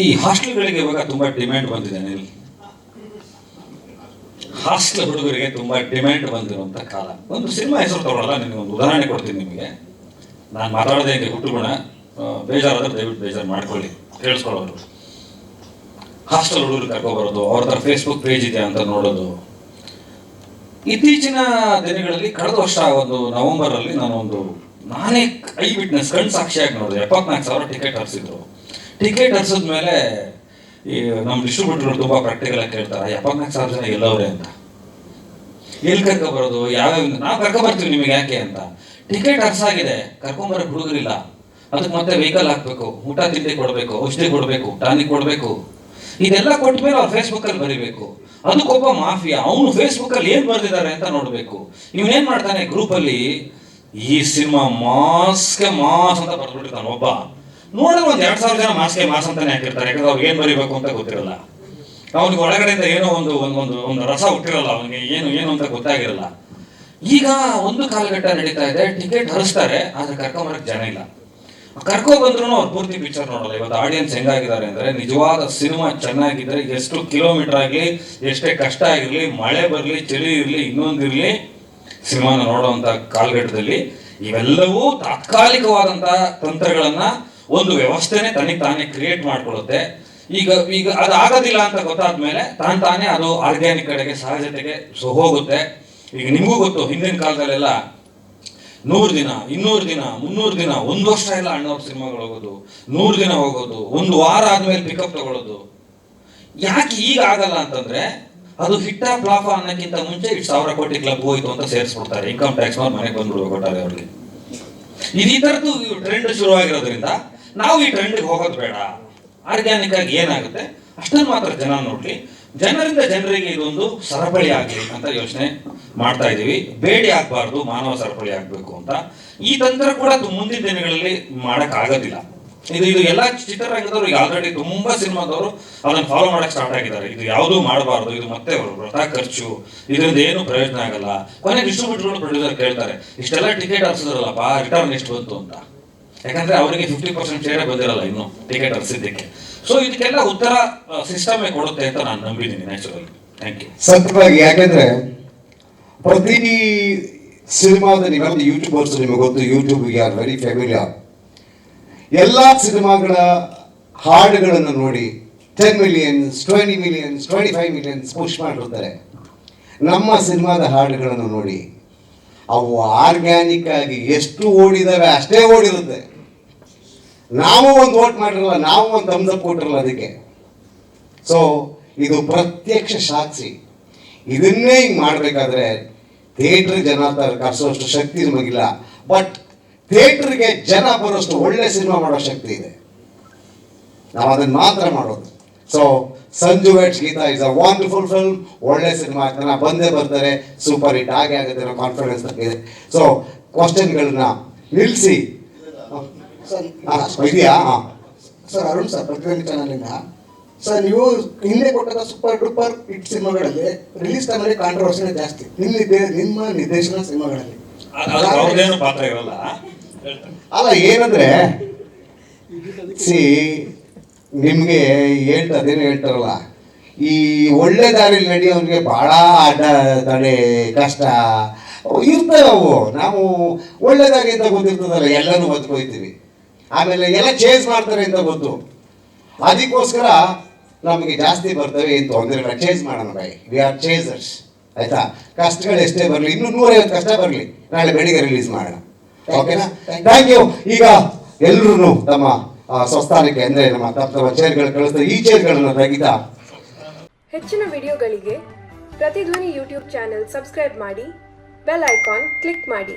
ಈ ಹಾಸ್ಟೆಲ್ಗಳಿಗೆ ಇವಾಗ ತುಂಬಾ ಡಿಮ್ಯಾಂಡ್ ಬಂದಿದೆ ಅನಿಲ್ ಹಾಸ್ಟೆಲ್ ಹುಡುಗರಿಗೆ ತುಂಬಾ ಡಿಮ್ಯಾಂಡ್ ಬಂದಿರುವಂತ ಕಾಲ. ಒಂದು ಸಿನಿಮಾ ಹೆಸರು ತಗೊಳ್ಳಲ್ಲ ನಿಮಗೆ ಒಂದು ಉದಾಹರಣೆ ಕೊಡ್ತೀನಿ ನಿಮಗೆ. ನಾನು ಮಾತಾಡೋದೇ ಹಿಂಗೆ ಹುಟ್ಟುಗುಣ. ಬೇಜಾರಾದ್ರೆ ದಯವಿಟ್ಟು ಬೇಜಾರು ಮಾಡ್ಕೊಳ್ಳಿ. ಕೇಳಿಸ್ಕೊಳ್ಳೋರು ಹಾಸ್ಟೆಲ್ ಹುಡುಗರು ಕರ್ಕೊಬರೋದು, ಅವ್ರ ಹತ್ರ ಫೇಸ್ಬುಕ್ ಪೇಜ್ ಇದೆ ಅಂತ ನೋಡೋದು. ಇತ್ತೀಚಿನ ದಿನಗಳಲ್ಲಿ ಕಳೆದ ವರ್ಷ ಒಂದು ನವೆಂಬರ್ ಅಲ್ಲಿ ನಾನು ಒಂದು ನಾನೇ ಐ ವಿಟ್ನೆಸ್ ಕಣ್ ಸಾಕ್ಷಿಯಾಗಿ ನೋಡಿದೆ. ಎಪ್ಪತ್ನಾಲ್ಕು ಸಾವಿರ ಟಿಕೆಟ್ ಹರಿಸಿದ್ರು. ಟಿಕೆಟ್ ಹರಿಸಿದ ಮೇಲೆ ಈ ನಮ್ಮ ಡಿಸ್ಟ್ರಿಬ್ಯೂಟರ್ ತುಂಬಾ ಪ್ರಾಕ್ಟಿಕಲ್ ಆಗಿ ಕೇಳ್ತಾರೆ ಎಪ್ಪತ್ನಾಲ್ಕು ಸಾವಿರ ಜನ ಎಲ್ಲವ್ರೆ ಅಂತ. ಎಲ್ಲಿ ಕರ್ಕೊ ಬರೋದು? ಯಾವ ನಾವು ಕರ್ಕೊ ಬರ್ತೀವಿ ನಿಮಗೆ ಯಾಕೆ ಅಂತ. ಟಿಕೆಟ್ ಹರ್ಸಾಗಿದೆ ಕರ್ಕೊಂಬರಕ್ ಹುಡುಗರಿಲ್ಲ. ಅದಕ್ಕೆ ಮತ್ತೆ ವೆಹಿಕಲ್ ಹಾಕ್ಬೇಕು, ಊಟ ತಿಂಡಿ ಕೊಡಬೇಕು, ಔಷಧಿ ಕೊಡಬೇಕು, ಟಾನಿಕ್ ಕೊಡಬೇಕು. ಇದೆಲ್ಲ ಕೊಟ್ಮೇಲೆ ಅವ್ರು ಫೇಸ್ಬುಕ್ ಅಲ್ಲಿ ಬರಿಬೇಕು ಅದಕ್ಕೊಬ್ಬ ಮಾಫಿಯಾ. ಅವನು ಫೇಸ್ಬುಕ್ ಅಲ್ಲಿ ಏನ್ ಬರ್ದಿದ್ದಾರೆ ಅಂತ ನೋಡ್ಬೇಕು. ಇವನೇನ್ ಮಾಡ್ತಾನೆ? ಗ್ರೂಪ್ ಅಲ್ಲಿ ಈ ಸಿನಿಮಾ ಮಾಸ್ಗೆ ಮಾಸ್ ಅಂತ ಬರ್ದ್ಬಿಟ್ಟಿರ್ತಾನೆ ಒಬ್ಬ. ನೋಡಿದ್ರೆ ಒಂದು ಎರಡ್ ಸಾವಿರ ಜನ ಮಾಸ್ಗೆ ಮಾಸ್ ಅಂತಾನೆ ಹಾಕಿರ್ತಾರೆ ಯಾಕಂದ್ರೆ ಅವ್ರಿಗೆ ಏನ್ ಬರಿಬೇಕು ಅಂತ ಗೊತ್ತಿರಲ್ಲ. ಅವನಿಗೆ ಒಳಗಡೆಯಿಂದ ಏನೋ ಒಂದು ಒಂದು ಒಂದು ಒಂದು ರಸ ಹುಟ್ಟಿರಲ್ಲ ಅವನಿಗೆ ಏನು ಏನು ಅಂತ ಗೊತ್ತಾಗಿರಲ್ಲ. ಈಗ ಒಂದು ಕಾಲಘಟ್ಟ ನಡೀತಾ ಇದೆ ಟಿಕೆಟ್ ಹರಿಸ್ತಾರೆ ಆದ್ರೆ ಕರ್ಕೊಂಬರಕ್ ಜನ ಇಲ್ಲ. ಕರ್ಕೊ ಬಂದ್ರು ಅವ್ರು ಪೂರ್ತಿ ಪಿಕ್ಚರ್ ನೋಡಲ್ಲ. ಇವತ್ತು ಆಡಿಯನ್ಸ್ ಹೆಂಗಾಗಿದ್ದಾರೆ ಅಂದ್ರೆ ನಿಜವಾದ ಸಿನಿಮಾ ಚೆನ್ನಾಗಿದ್ರೆ ಎಷ್ಟು ಕಿಲೋಮೀಟರ್ ಆಗಲಿ ಎಷ್ಟೇ ಕಷ್ಟ ಆಗಿರ್ಲಿ ಮಳೆ ಬರಲಿ ಚಳಿ ಇರಲಿ ಇನ್ನೊಂದಿರಲಿ ಸಿನಿಮಾನ ನೋಡುವಂತ ಕಾಲಘಟ್ಟದಲ್ಲಿ ಇವೆಲ್ಲವೂ ತಾತ್ಕಾಲಿಕವಾದಂತಹ ತಂತ್ರಗಳನ್ನ ಒಂದು ವ್ಯವಸ್ಥೆನೆ ತನಗೆ ತಾನೇ ಕ್ರಿಯೇಟ್ ಮಾಡ್ಕೊಳ್ಳುತ್ತೆ. ಈಗ ಈಗ ಅದು ಆಗೋದಿಲ್ಲ ಅಂತ ಗೊತ್ತಾದ್ಮೇಲೆ ತಾನು ತಾನೇ ಅದು ಆರ್ಗ್ಯಾನಿಕ್ ಕಡೆಗೆ ಸಹಜತೆಗೆ ಸೊ ಹೋಗುತ್ತೆ. ಈಗ ನಿಮಗೂ ಗೊತ್ತು, ಹಿಂದಿನ ಕಾಲದಲ್ಲೆಲ್ಲ ನೂರು ದಿನ, ಇನ್ನೂರು ದಿನ, ಮುನ್ನೂರು ದಿನ, ಒಂದು ವರ್ಷ ಎಲ್ಲ ಅಣ್ಣವ್ರ ಸಿನಿಮಾಗಳು ಹೋಗೋದು, ನೂರು ದಿನ ಹೋಗೋದು, ಒಂದು ವಾರ ಆದ್ಮೇಲೆ ಪಿಕಪ್ ತಗೊಳ್ಳೋದು. ಯಾಕೆ ಈಗ ಆಗಲ್ಲ ಅಂತಂದ್ರೆ ಅದು ಹಿಟ್ಟ ಪ್ಲಾಫ ಅನ್ನಕ್ಕಿಂತ ಮುಂಚೆ ಇಷ್ಟು ಸಾವಿರ ಕೋಟಿ ಕ್ಲಬ್ ಹೋಯ್ತು ಅಂತ ಸೇರಿಸ್ಬಿಡ್ತಾರೆ. ಇನ್ಕಮ್ ಟ್ಯಾಕ್ಸ್ ಮನೆಗೆ ಬಂದ್ಬಿಡ್ಬೇಕು ಒಟ್ಟಾರೆ ಅವ್ರಿಗೆ. ಇದು ಈ ಥರದ್ದು ಟ್ರೆಂಡ್ ಶುರುವಾಗಿರೋದ್ರಿಂದ ನಾವು ಈ ಟ್ರೆಂಡ್ಗೆ ಹೋಗೋದು ಬೇಡ. ಆರ್ಗ್ಯಾನಿಕ್ ಆಗಿ ಏನಾಗುತ್ತೆ? ಅಷ್ಟನ್ನು ಮಾತ್ರ ಜನ ನೋಡ್ಲಿ. ಜನರಿಂದ ಜನರಿಗೆ ಇದೊಂದು ಸರಪಳಿ ಆಗಲಿ ಅಂತ ಯೋಚನೆ ಮಾಡ್ತಾ ಇದೀವಿ. ಬೇಡಿ ಆಗಬಾರ್ದು, ಮಾನವ ಸರಪಳಿ ಆಗಬೇಕು ಅಂತ. ಈ ತಂತ್ರ ಕೂಡ ಮುಂದಿನ ದಿನಗಳಲ್ಲಿ ಮಾಡೋಕ್ಕಾಗೋದಿಲ್ಲ ಇದು ಇದು ಎಲ್ಲ ಚಿತ್ರರಂಗದವರು ಆಲ್ರೆಡಿ ತುಂಬಾ ಸಿನಿಮಾದವರು ಅದನ್ನು ಫಾಲೋ ಮಾಡಕ್ ಸ್ಟಾರ್ಟ್ ಆಗಿದ್ದಾರೆ. ಇದು ಯಾವುದು ಮಾಡಬಾರ್ದು, ಇದು ಮತ್ತೆ ವೃಥಾ ಖರ್ಚು ಇದರಿಂದ ಏನು ಪ್ರಯೋಜನ ಆಗಲ್ಲ. ಕೊನೆ ಡಿಸ್ಟ್ರಿಬ್ಯೂಟರ್ ಪ್ರೊಡ್ಯೂಸರ್ ಕೇಳ್ತಾರೆ, ಇಷ್ಟೆಲ್ಲ ಟಿಕೆಟ್ ಹಾಕ್ಸಿದ್ರಲ್ಲಪ್ಪ ರಿಟರ್ನ್ ಎಷ್ಟು ಬಂತು? ಅಂತ. ಯಾಕಂದ್ರೆ ಅವರಿಗೆ ಫಿಫ್ಟಿ ಪರ್ಸೆಂಟ್ ಶೇರ್ ಬಂದಿರಲ್ಲ ಇನ್ನು ಟಿಕೆಟ್ ಹರಿಸಿದ್ದಕ್ಕೆ ಸೊ ಇದಕ್ಕೆಲ್ಲ ಉತ್ತರ ಸಿಸ್ಟಮೇ ಕೊಡುತ್ತೆ ಅಂತ ನಾನು ನಂಬಿದ್ದೀನಿ ನ್ಯಾಚುರಲಿ ಥ್ಯಾಂಕ್ ಯು ಸತ್ಯವಾಗಿ ಯಾಕೆಂದ್ರೆ ಪ್ರತಿ ಸಿನಿಮಾದ ನೀವೆಲ್ಲ ಯೂಟ್ಯೂಬರ್ಸ್ ನಿಮಗೆ ಗೊತ್ತು ಯೂಟ್ಯೂಬ್ ಆರ್ ವೆರಿ ಫೆಮಿಲಿಯರ್ ಎಲ್ಲ ಸಿನಿಮಾಗಳ ಹಾಡುಗಳನ್ನು ನೋಡಿ ten millions twenty millions twenty five millions push ಮಾಡಿರ್ತಾರೆ. ನಮ್ಮ ಸಿನಿಮಾದ ಹಾಡುಗಳನ್ನು ನೋಡಿ, ಅವು ಆರ್ಗ್ಯಾನಿಕ್ ಆಗಿ ಎಷ್ಟು ಓಡಿದಾವೆ ಅಷ್ಟೇ ಓಡಿರುತ್ತೆ. ನಾವು ಒಂದು ವೋಟ್ ಮಾಡಿರಲ್ಲ, ನಾವು ಒಂದು ತಮ್ಸಪ್ ಕೊಟ್ಟಿರಲ್ಲ ಅದಕ್ಕೆ. ಸೊ ಇದು ಪ್ರತ್ಯಕ್ಷ ಸಾಕ್ಷಿ. ಇದನ್ನೇ ಹಿಂಗೆ ಮಾಡಬೇಕಾದ್ರೆ ಥಿಯೇಟ್ರ್ ಜನ ಕರೆಸೋಷ್ಟು ಶಕ್ತಿ ನಮಗಿಲ್ಲ. ಬಟ್ ಥಿಯೇಟ್ರಿಗೆ ಜನ ಬರೋಷ್ಟು ಒಳ್ಳೆ ಸಿನಿಮಾ ಮಾಡೋ ಶಕ್ತಿ ಇದೆ. ನಾವು ಅದನ್ನು ಮಾತ್ರ ಮಾಡೋದು. So Sanju weds Geetha is a wonderful film ಒಳ್ಳೆ ಸಿನಿಮಾ ಜನ ಬಂದೇ ಬರ್ತಾರೆ. ಸೂಪರ್ ಹಿಟ್ ಆಗೇ ಆಗುತ್ತೆ. ಅನ್ನೋ ಕಾನ್ಫಿಡೆನ್ಸ್ ಇದೆ. ಸೊ ಕ್ವಶನ್ಗಳನ್ನ ನಿಲ್ಲಿಸಿ ಇದೆಯಾ ಸರ್ ಅರುಣ್ ಸರ್ ಪ್ರತಿಧ್ವನಿ ಚಾನಲಿಂದ. ಸರ್ ನೀವು ಹಿಂದೆ ಕೊಟ್ಟಂತ ಸೂಪರ್ ಡೂಪರ್ ಹಿಟ್ ಸಿನಿಮಾಗಳಲ್ಲಿ ರಿಲೀಸ್ ಟೈಮಲ್ಲಿ ಕಾಂಟ್ರವರ್ಸಿನೇ ಜಾಸ್ತಿ. ನಿಮ್ಮ ನಿಮ್ಮ ನಿರ್ದೇಶನ ಸಿನಿಮಾಗಳಲ್ಲಿ. ಅವ್ರದ್ದೇನು ಪಾತ್ರ ಇರಲ್ಲ. ಅಲ್ಲ ಏನಂದ್ರೆ ಸಿ ನಿಮಗೆ ಹೇಳ್ತಾ ಅದೇನು ಹೇಳ್ತಾರಲ್ಲ ಈ ಒಳ್ಳೆ ದಾರಿಲಿ ನಡೆಯೋನ್ಗೆ ಬಹಳ ಅಡ್ಡ ತಡೆ ಕಷ್ಟ. ಇರ್ತವೆ ಅವು. ನಾವು ಒಳ್ಳೆ ದಾರಿ ಅಂತ ಗೊತ್ತಿರ್ತದಲ್ಲ ಎಲ್ಲನೂ ಬದುಕೋಯ್ತೀವಿ. ಆಮೇಲೆ ಎಲ್ಲ ಚೇಂಜ್ ಮಾಡ್ತಾರೆ ಅಂತ ಗೊತ್ತು. ಅದಕ್ಕೋಸ್ಕರ ನಮಗೆ ಜಾಸ್ತಿ ಬರ್ತವೆ ಏನು ತೊಂದರೆ ಇಲ್ಲ ಚೇಂಜ್ ಮಾಡೋಣ ಬೈ ವಿ ಆರ್ ಚೇಂಜರ್ಸ್ ಆಯ್ತಾ? ಕಷ್ಟಗಳು ಎಷ್ಟೇ ಬರಲಿ ಇನ್ನೂ ನೂರೈವತ್ತು ಕಷ್ಟ ಬರಲಿ. ನಾಳೆ ಬೆಳಿಗ್ಗೆ ರಿಲೀಸ್ ಮಾಡೋಣ. ಓಕೆನಾ ಥ್ಯಾಂಕ್ ಯು ಈಗ ಎಲ್ಲರೂ ತಮ್ಮ ಆ, ಸ್ವಸ್ಥಾನಕ್ಕೆ ಅಂದರೆ ನಮ್ಮ ತಪ್ಪ ತಮ್ಮ ಚೇರ್ಗಳು ಕಳಿಸ್ತಾರೆ. ಈ ಚೇರ್ಗಳನ್ನು ತೆಗಿತಾ. ಹೆಚ್ಚಿನ ವಿಡಿಯೋಗಳಿಗೆ ಪ್ರತಿಧ್ವನಿ ಯೂಟ್ಯೂಬ್ ಚಾನೆಲ್ ಸಬ್ಸ್ಕ್ರೈಬ್ ಮಾಡಿ ಬೆಲ್ ಐಕಾನ್ ಕ್ಲಿಕ್ ಮಾಡಿ.